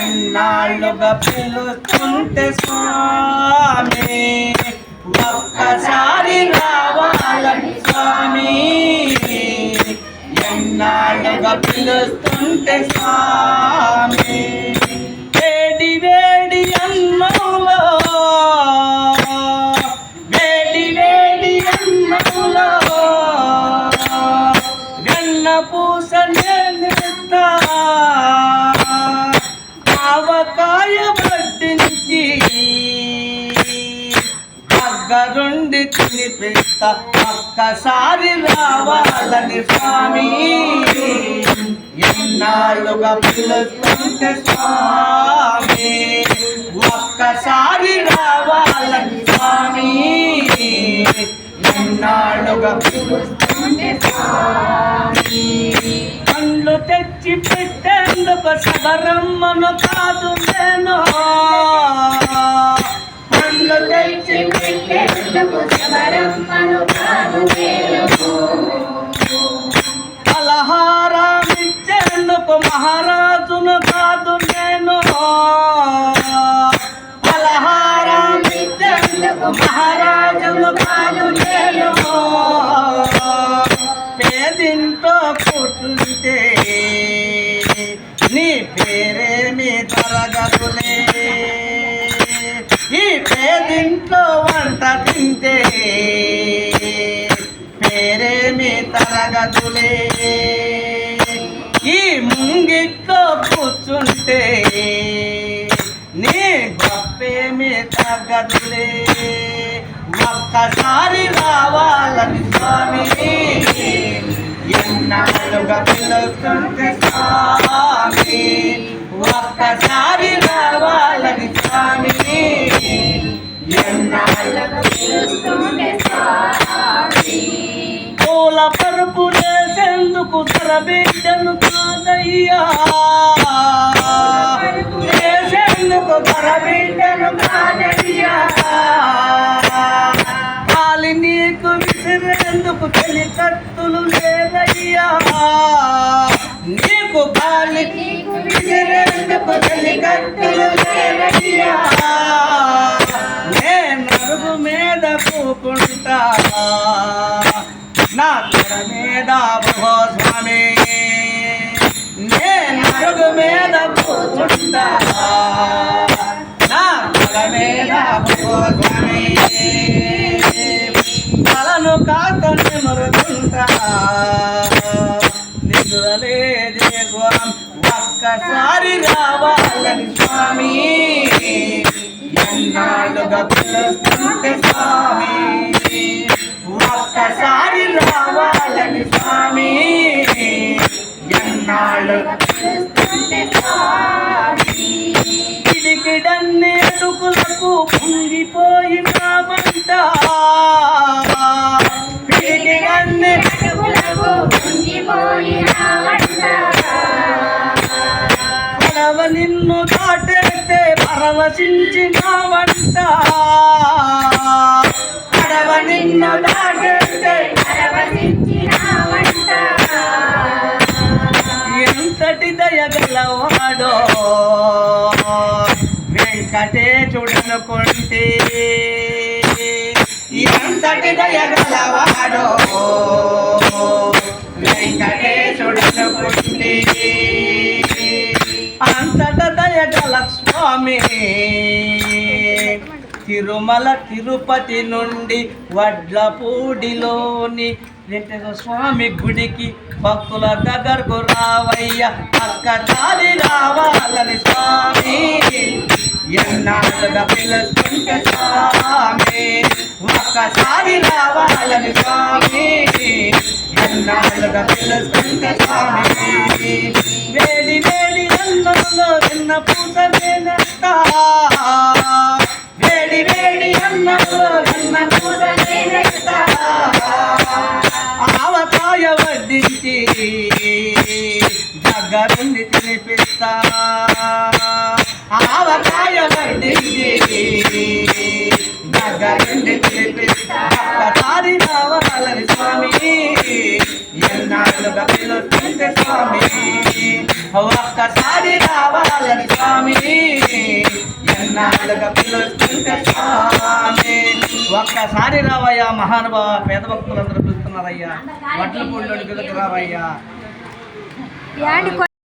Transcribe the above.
ఎన్నాళ్ళుగా పిలుస్తుంటే స్వామి ఒక్కసారి రావాలని స్వామి. ఎన్నాళ్ళుగా పిలుస్తుంటే స్వామి. దగ్గరుండి ఒక్కసారి రావాలని స్వామి. ఎన్నాళ్ళుగా పిలుస్తుంటే స్వామి. ఒక్కసారి రావాలని స్వామి. ఎన్నాళ్ళుగా పిలుస్తుంటే పండ్లు తెచ్చి పెట్టేందుకు సబరమ్మను కాదు నేను. పండ్లు తెచ్చి పెట్టేందుకు పలహారం పేరేమి ఈ ముంగిట్లో కూర్చుంటే నీ గొప్పేమి తగ్గదులే ఒక్కసారి రావాలని స్వామి ఎన్నాళ్ళుగా పిలుస్తుంటే స్వామి ఒక్కసారి రావాలని స్వామి ఎన్నాళ్ళుగా పిలుస్తుంటే స్వామి. వేసేందుకు ధర బిడ్డను కాదయ్యా. వేసేందుకు ధర బిడ్డను కాదయ్యా. కాలి నీకు విసిరేందుకు పెళ్ళి కత్తులు లేదయ్యా. నీకు కాలి విసిరేందుకు పెళ్ళి కత్తులు లేదయ్యా. నేను అడుగు మీద కూకుంటా. నా తల మీద భో స్వామి నేను అడుగు మీద కూర్చుంటా. నా తల మీద భో స్వామి తలను కాతని మరుగుంటా. నిద్రలేదే స్వామి ఒక్కసారి రావాలని స్వామి. ఎన్నాళ్ళుగా పిలుస్తుంటే స్వామి. ఒక్కసారి రావాలని స్వామి. ఎన్నాళ్ళు కిడికిడన్ని అడుగులకు పొంగిపోయి కావంట కిడికిడన్ని పడవ నిన్ను దాటేస్తే పరవశించినావంట పడవ వెంకటేశుడనుకుంటే ఎంతటి దయగలవాడో. వెంకటేశుడనుకుంటే అంతట దయగల స్వామి. తిరుమల తిరుపతి నుండి వడ్లపూడిలోని వెంకటేశ్వర స్వామి గుడికి భక్తుల దగ్గరకు రావయ్య. రావాలని స్వామి ఎన్నాళ్ళుగా పిలుస్తుంటే స్వామి ఒక్కసారి రావాలని స్వామి ఎన్నాళ్ళుగా పిలుస్తుంటే స్వామి వేడి వేడి అన్నంలో చిన్న పూత నేనెత్తా వేడి వేడి అన్నంలో చిన్న పూత నేనెత్తా ఆవకాయ వడ్డించి దగ్గరుండి తినిపిస్తా. ఎన్నాళ్ళుగా పిలుస్తుంటే స్వామి. ఒక్కసారి రావాలని స్వామి. ఎన్నాళ్ళుగా పిలుస్తుంటే స్వామి. ఒక్కసారి రావయ్యా మహానుభావ పేద భక్తులందరూ పిలుస్తున్నారయ్యా వడ్ల పొడిలోని రావయ్యా.